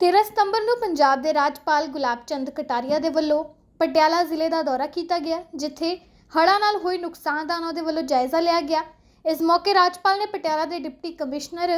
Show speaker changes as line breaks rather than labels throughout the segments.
13 ਸਤੰਬਰ ਨੂੰ ਪੰਜਾਬ ਦੇ ਰਾਜਪਾਲ ਗੁਲਾਬ ਚੰਦ ਕਟਾਰੀਆ ਦੇ ਵੱਲੋਂ ਪਟਿਆਲਾ ਜ਼ਿਲ੍ਹੇ ਦਾ ਦੌਰਾ ਕੀਤਾ ਗਿਆ, ਜਿੱਥੇ ਹੜ੍ਹਾਂ ਨਾਲ ਹੋਏ ਨੁਕਸਾਨ ਦਾ ਉਹਨਾਂ ਦੇ ਵੱਲੋਂ ਜਾਇਜ਼ਾ ਲਿਆ ਗਿਆ। ਇਸ ਮੌਕੇ ਰਾਜਪਾਲ ਨੇ ਪਟਿਆਲਾ ਦੇ ਡਿਪਟੀ ਕਮਿਸ਼ਨਰ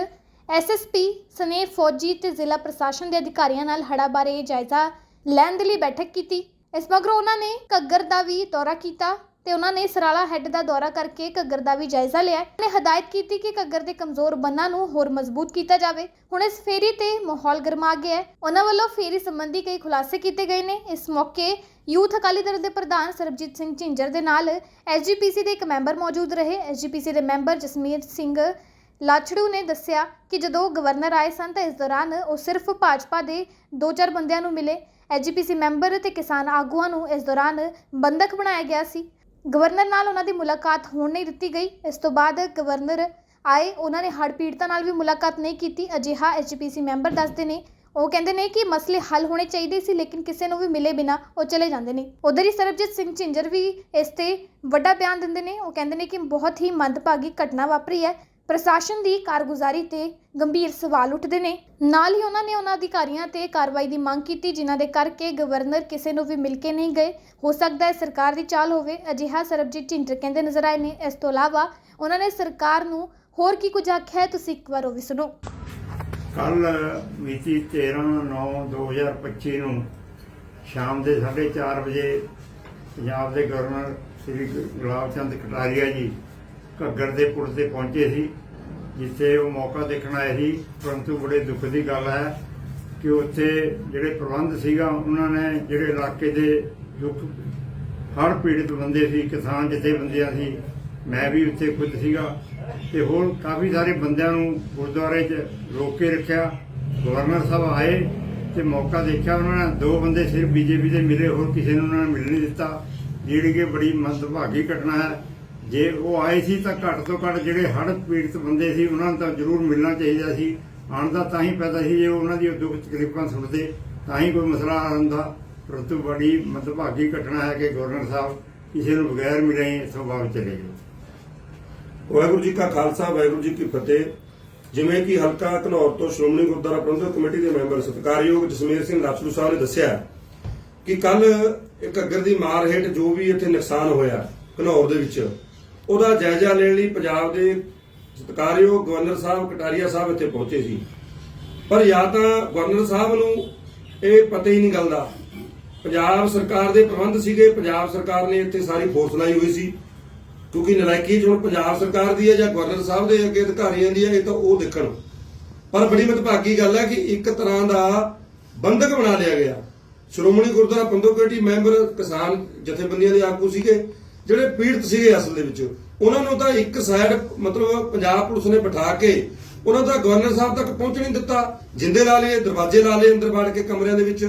ਐਸਐਸਪੀ ਸਨੇ ਫੌਜੀ ਤੇ ਜ਼ਿਲ੍ਹਾ ਪ੍ਰਸ਼ਾਸਨ ਦੇ ਅਧਿਕਾਰੀਆਂ ਨਾਲ ਹੜ੍ਹਾਂ ਬਾਰੇ ਜਾਇਜ਼ਾ ਲੈਣ ਦੇ ਲਈ ਬੈਠਕ ਕੀਤੀ। ਇਸ ਮਗਰੋਂ ਉਹਨਾਂ ਨੇ ਘੱਗਰ ਦਾ ਵੀ ਦੌਰਾ ਕੀਤਾ। ਤੇ ਉਹਨਾਂ ਨੇ ਸਰਾਲਾ ਹੈੱਡ ਦਾ ਦੌਰਾ ਕਰਕੇ ਘੱਗਰ ਦਾ ਵੀ ਜਾਇਜ਼ਾ ਲਿਆ। ਉਹਨਾਂ ਨੇ ਹਦਾਇਤ ਕੀਤੀ ਕਿ ਘੱਗਰ ਦੇ ਕਮਜ਼ੋਰ ਬੰਨਾਂ ਨੂੰ ਹੋਰ ਮਜ਼ਬੂਤ ਕੀਤਾ ਜਾਵੇ। ਹੁਣ ਇਸ ਫੇਰੀ ਤੇ ਮਾਹੌਲ ਗਰਮਾ ਗਿਆ ਹੈ। ਉਹਨਾਂ ਵੱਲੋਂ ਫੇਰੀ ਸੰਬੰਧੀ ਕਈ ਖੁਲਾਸੇ ਕੀਤੇ ਗਏ ਨੇ। ਇਸ ਮੌਕੇ ਯੂਥ ਅਕਾਲੀ ਦਲ ਦੇ ਪ੍ਰਧਾਨ ਸਰਬਜੀਤ ਸਿੰਘ ਝਿੰਜਰ ਦੇ ਨਾਲ ਐਸਜੀਪੀਸੀ ਦੇ ਇੱਕ ਮੈਂਬਰ ਮੌਜੂਦ ਰਹੇ। ਐਸਜੀਪੀਸੀ ਦੇ ਮੈਂਬਰ ਜਸਮੀਰ ਸਿੰਘ ਲਾਛੜੂ ਨੇ ਦੱਸਿਆ ਕਿ ਜਦੋਂ ਗਵਰਨਰ ਆਏ ਸਨ ਤਾਂ ਇਸ ਦੌਰਾਨ ਉਹ ਸਿਰਫ ਭਾਜਪਾ ਦੇ ਦੋ ਚਾਰ ਬੰਦਿਆਂ ਨੂੰ ਮਿਲੇ। ਐਜੀਪੀਸੀ ਮੈਂਬਰ ਤੇ ਕਿਸਾਨ ਆਗੂਆਂ ਨੂੰ ਇਸ ਦੌਰਾਨ ਬੰਦਕ ਬਣਾਇਆ ਗਿਆ ਸੀ। ਗਵਰਨਰ ਨਾਲ ਉਹਨਾਂ ਦੀ ਮੁਲਾਕਾਤ ਹੋਣ ਨਹੀਂ ਦਿੱਤੀ ਗਈ। ਇਸ ਤੋਂ ਬਾਅਦ ਗਵਰਨਰ ਆਏ, ਉਹਨਾਂ ਨੇ ਹੜ੍ਹ ਪੀੜਤਾਂ ਨਾਲ ਵੀ ਮੁਲਾਕਾਤ ਨਹੀਂ ਕੀਤੀ। ਅਜਿਹਾ ਐਜੀਪੀਸੀ ਮੈਂਬਰ ਦੱਸਦੇ ਨੇ, ਉਹ ਕਹਿੰਦੇ ਨੇ ਕਿ ਮਸਲੇ ਹੱਲ ਹੋਣੇ ਚਾਹੀਦੇ ਸੀ, ਲੇਕਿਨ ਕਿਸੇ ਨੂੰ ਵੀ ਮਿਲੇ ਬਿਨਾ ਉਹ ਚਲੇ ਜਾਂਦੇ ਨੇ। ਉਧਰ ਹੀ ਸਰਬਜੀਤ ਸਿੰਘ ਝਿੰਜਰ ਵੀ ਇਸ ਤੇ ਵੱਡਾ ਬਿਆਨ ਦਿੰਦੇ ਨੇ। ਉਹ ਕਹਿੰਦੇ ਨੇ ਕਿ ਬਹੁਤ ਹੀ ਮੰਦਭਾਗੀ ਘਟਨਾ ਵਾਪਰੀ ਹੈ। ਪ੍ਰਸ਼ਾਸਨ ਦੀ ਕਾਰਗੁਜ਼ਾਰੀ ਤੇ ਗੰਭੀਰ ਸਵਾਲ ਉੱਠਦੇ ਨੇ। ਨਾਲ ਹੀ ਉਹਨਾਂ ਨੇ ਉਹਨਾਂ ਅਧਿਕਾਰੀਆਂ ਤੇ ਕਾਰਵਾਈ ਦੀ ਮੰਗ ਕੀਤੀ, ਜਿਨ੍ਹਾਂ ਦੇ ਕਰਕੇ ਗਵਰਨਰ ਕਿਸੇ ਨੂੰ ਵੀ ਮਿਲ ਕੇ ਨਹੀਂ ਗਏ। ਹੋ ਸਕਦਾ ਹੈ ਸਰਕਾਰ ਦੀ ਚਾਲ ਹੋਵੇ, ਅਜਿਹਾ ਸਰਬਜੀਤ ਝਿੰਜਰ ਕਹਿੰਦੇ ਨਜ਼ਰ ਆਏ ਨੇ। ਇਸ ਤੋਂ ਇਲਾਵਾ ਉਹਨਾਂ ਨੇ ਸਰਕਾਰ ਨੂੰ ਹੋਰ ਕੀ ਕੁਝ ਆਖਿਆ ਹੈ, ਤੁਸੀਂ ਇੱਕ ਵਾਰ ਉਹ ਵੀ ਸੁਣੋ।
ਕੱਲ ਮਿਤੀ 13/9/2025 ਨੂੰ ਸ਼ਾਮ ਦੇ 4:30 ਵਜੇ ਪੰਜਾਬ ਦੇ ਗਵਰਨਰ ਸ੍ਰੀ ਗੁਲਾਬ ਚੰਦ ਕਟਾਰੀਆ ਜੀ ਘੱਗਰ ਦੇ ਪੁਲ ਤੇ ਪਹੁੰਚੇ ਸੀ, ਜਿੱਥੇ ਉਹ ਮੌਕਾ ਦੇਖਣ ਆਏ ਸੀ। ਪਰੰਤੂ ਬੜੇ ਦੁੱਖ ਦੀ ਗੱਲ ਹੈ ਕਿ ਉੱਥੇ ਜਿਹੜੇ ਪ੍ਰਬੰਧ ਸੀਗਾ, ਉਹਨਾਂ ਨੇ ਜਿਹੜੇ ਇਲਾਕੇ ਦੇ ਦੁੱਖ ਹੜ੍ਹ ਪੀੜਤ ਬੰਦੇ ਸੀ, ਕਿਸਾਨ ਜਥੇਬੰਦੀਆਂ ਸੀ, ਮੈਂ ਵੀ ਉੱਥੇ ਖੁਦ ਸੀਗਾ। ਤੇ ਹੋਰ ਕਾਫੀ ਸਾਰੇ ਬੰਦਿਆਂ ਨੂੰ ਗੁਰਦੁਆਰੇ 'ਚ ਰੋਕ ਕੇ ਰੱਖਿਆ। ਗਵਰਨਰ ਸਾਹਿਬ ਆਏ ਤੇ ਮੌਕਾ ਦੇਖਿਆ। ਉਹਨਾਂ ਨੇ ਦੋ ਬੰਦੇ ਸਿਰਫ ਬੀਜੇਪੀ ਦੇ ਮਿਲੇ, ਹੋਰ ਕਿਸੇ ਨੂੰ ਉਹਨਾਂ ਨੇ ਮਿਲ ਨਹੀਂ ਦਿੱਤਾ। ਜਿਹੜੀ ਕਿ ਬੜੀ ਮੰਦਭਾਗੀ ਘਟਨਾ ਹੈ। ਜੇ ਉਹ ਆਏ ਸੀ ਤਾਂ ਘੱਟ ਤੋਂ ਘੱਟ ਜਿਹੜੇ ਹੜ੍ਹ ਪੀੜਤ ਬੰਦੇ ਸੀ, ਉਹਨਾਂ ਨੂੰ ਤਾਂ ਜ਼ਰੂਰ ਮਿਲਣਾ ਚਾਹੀਦਾ ਸੀ। ਆਉਣ ਦਾ ਤਾਂ ਹੀ ਪੈਦਾ ਸੀ ਜੇ ਉਹਨਾਂ ਦੀ ਦੁੱਖ ਤਕਲੀਫਾਂ ਸੁਣਦੇ, ਤਾਂ ਹੀ ਕੋਈ ਮਸਲਾ ਹੱਲ ਹੁੰਦਾ ਪਰੰਤੂ ਬੜੀ ਮੰਦਭਾਗੀ ਘਟਨਾ ਹੈ ਕਿ ਗਵਰਨਰ ਸਾਹਿਬ ਕਿਸੇ ਨੂੰ ਬਗੈਰ ਮਿਲੇ ਹੀ ਇੱਥੋਂ ਚਲੇ ਗਏ।
ਵਾਹਿਗੁਰੂ ਜੀ ਕਾ ਖਾਲਸਾ, ਵਾਹਿਗੁਰੂ ਜੀ ਕੀ ਫਤਿਹ। ਜਿਵੇਂ ਕਿ ਹਲਕਾ ਘਨੌਰ ਤੋਂ ਸ਼੍ਰੋਮਣੀ ਗੁਰਦੁਆਰਾ ਪ੍ਰਬੰਧਕ ਕਮੇਟੀ ਦੇ ਮੈਂਬਰ ਸਤਿਕਾਰਯੋਗ ਜਸਮੀਰ ਸਿੰਘ ਰਾਜਪੂਤ ਸਾਹਿਬ ਨੇ ਦੱਸਿਆ ਕਿ ਕੱਲ ਇੱਕ ਅੱਗਰ ਦੀ ਮਾਰ ਹੇਠ ਜੋ ਵੀ ਇੱਥੇ ਨੁਕਸਾਨ ਹੋਇਆ ਘਨੌਰ ਦੇ ਵਿੱਚ ਉਹਦਾ ਜਾਇਜ਼ਾ ਲੈਣ ਲਈ ਪੰਜਾਬ ਦੇ ਸਤਿਕਾਰਯੋਗ ਗਵਰਨਰ ਸਾਹਿਬ ਕਟਾਰੀਆ ਸਾਹਿਬ ਇੱਥੇ ਪਹੁੰਚੇ ਸੀ। ਪਰ ਜਾਂ ਤਾਂ ਗਵਰਨਰ ਸਾਹਿਬ ਨੂੰ ਇਹ ਪਤਾ ਹੀ ਨਹੀਂ ਗੱਲ ਦਾ ਪੰਜਾਬ ਸਰਕਾਰ ਦੇ ਪ੍ਰਬੰਧ ਸੀਗੇ, ਪੰਜਾਬ ਸਰਕਾਰ ਨੇ ਇੱਥੇ ਸਾਰੀ ਫੋਰਸ ਲਾਈ ਹੋਈ ਸੀ। ਕਿਉਂਕਿ ਨਲਾਇਕੀ ਹੁਣ ਪੰਜਾਬ ਸਰਕਾਰ ਦੀ ਹੈ ਜਾਂ ਗਵਰਨਰ ਸਾਹਿਬ ਦੇ ਅੱਗੇ ਅਧਿਕਾਰੀਆਂ ਦੀ ਹੈ, ਇਹ ਤਾਂ ਉਹ ਦੇਖਣ। ਪਰ ਬੜੀ ਮਤਭਾਗੀ ਗੱਲ ਹੈ ਕਿ ਇੱਕ ਤਰ੍ਹਾਂ ਦਾ ਬੰਧਕ ਬਣਾ ਲਿਆ ਗਿਆ। ਸ਼੍ਰੋਮਣੀ ਗੁਰਦੁਆਰਾ ਪ੍ਰਬੰਧਕ ਕਮੇਟੀ ਮੈਂਬਰ ਕਿਸਾਨ ਜਥੇਬੰਦੀਆਂ ਦੇ ਆਗੂ ਸੀਗੇ। ਜਿਹੜੇ ਪੀੜਤ ਸੀਗੇ ਅਸਲ ਦੇ ਵਿੱਚ, ਉਹਨਾਂ ਨੂੰ ਤਾਂ ਇੱਕ ਸਾਈਡ ਮਤਲਬ ਪੰਜਾਬ ਪੁਲਿਸ ਨੇ ਬਿਠਾ ਕੇ ਉਹਨਾਂ ਦਾ ਗਵਰਨਰ ਸਾਹਿਬ ਤੱਕ ਪਹੁੰਚ ਨਹੀਂ ਦਿੱਤਾ, ਜਿੰਦੇ ਲਾ ਲਏ, ਦਰਵਾਜ਼ੇ ਲਾ ਲਏ ਅੰਦਰ ਵੜ ਕੇ ਕਮਰਿਆਂ ਦੇ ਵਿੱਚ।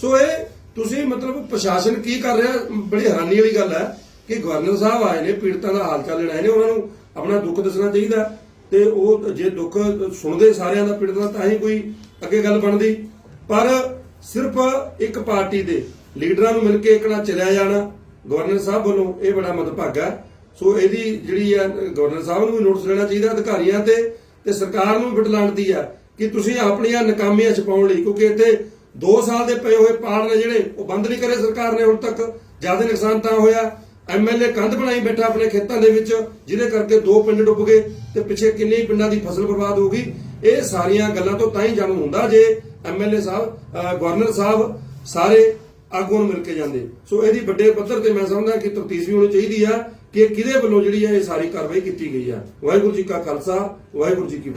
ਸੋ ਇਹ ਤੁਸੀਂ ਮਤਲਬ ਪ੍ਰਸ਼ਾਸਨ ਕੀ ਕਰ ਰਿਹਾ? ਬੜੀ ਹੈਰਾਨੀ ਵਾਲੀ ਗੱਲ ਹੈ ਕਿ ਗਵਰਨਰ ਸਾਹਿਬ ਆਏ ਨੇ, ਪੀੜਤਾਂ ਦਾ ਹਾਲ ਚਾਲ ਲੈਣ ਨੇ ਉਹਨਾਂ ਨੂੰ ਆਪਣਾ ਦੁੱਖ ਦੱਸਣਾ ਚਾਹੀਦਾ। ਤੇ ਉਹ ਜੇ ਦੁੱਖ ਸੁਣਦੇ ਸਾਰਿਆਂ ਦਾ ਪੀੜਤਾਂ ਦਾ, ਤਾਂ ਹੀ ਕੋਈ ਅੱਗੇ ਗੱਲ ਬਣਦੀ। ਪਰ ਸਿਰਫ ਇੱਕ ਪਾਰਟੀ ਦੇ ਲੀਡਰਾਂ ਨੂੰ ਮਿਲ ਕੇ ਇਕਣਾ ਚਲਿਆ ਜਾਣਾ ਗਵਰਨਰ ਸਾਹਿਬ ਵੱਲੋਂ ਇਹ ਬੜਾ ਮਦਭਾਗਾ ਸੋ ਇਹਦੀ ਜਿਹੜੀ ਆ ਗਵਰਨਰ ਸਾਹਿਬ ਨੂੰ ਵੀ ਨੋਟਿਸ ਲੈਣਾ ਚਾਹੀਦਾ, ਅਧਿਕਾਰੀਆਂ ਤੇ ਤੇ ਸਰਕਾਰ ਨੂੰ ਵੀ ਬਿਟਲਾਣਦੀ ਆ ਕਿ ਤੁਸੀਂ ਆਪਣੀਆਂ ਨਾਕਾਮੀਆਂ ਛਪਾਉਣ ਲਈ, ਕਿਉਂਕਿ ਇੱਥੇ 2 ਸਾਲ ਦੇ ਪਏ ਹੋਏ ਪਾੜ ਨੇ ਜਿਹੜੇ, ਉਹ ਬੰਦ ਨਹੀਂ ਕਰੇ ਸਰਕਾਰ ਨੇ ਹੁਣ ਤੱਕ। ਜ਼ਿਆਦਾ ਨੁਕਸਾਨ ਤਾਂ ਹੋਇਆ। ਐਮਐਲਏ ਕੰਧ ਬਣਾਈ ਬੈਠਾ ਆਪਣੇ ਖੇਤਾਂ ਦੇ ਵਿੱਚ, ਜਿਹਦੇ ਕਰਕੇ ਦੋ ਪਿੰਡ ਡੁੱਬ ਗਏ ਤੇ ਪਿੱਛੇ ਕਿੰਨੇ ਪਿੰਡਾਂ ਦੀ ਫਸਲ ਬਰਬਾਦ ਹੋ ਗਈ। ਇਹ ਸਾਰੀਆਂ ਗੱਲਾਂ ਤੋਂ ਤਾਂ ਹੀ ਜਾਣੂ ਹੁੰਦਾ ਜੇ ਐਮਐਲਏ ਸਾਹਿਬ ਗਵਰਨਰ ਸਾਹਿਬ ਸਾਰੇ ਆਗੂਆਂ ਨੂੰ ਮਿਲ ਕੇ ਜਾਂਦੇ। ਸੋ ਇਹਦੀ ਵੱਡੇ ਪੱਧਰ ਤੇ ਮੈਂ ਸਮਝਦਾ ਕਿ ਤਫਤੀਸ਼ ਵੀ ਹੋਣੀ ਚਾਹੀਦੀ ਆ ਕਿ ਕਿਹਦੇ ਵੱਲੋਂ ਜਿਹੜੀ ਹੈ ਇਹ ਸਾਰੀ ਕਾਰਵਾਈ ਕੀਤੀ ਗਈ ਆ। ਵਾਹਿਗੁਰੂ ਜੀ ਕਾ ਖਾਲਸਾ, ਵਾਹਿਗੁਰੂ ਜੀ ਕੀ ਫਤਿਹ।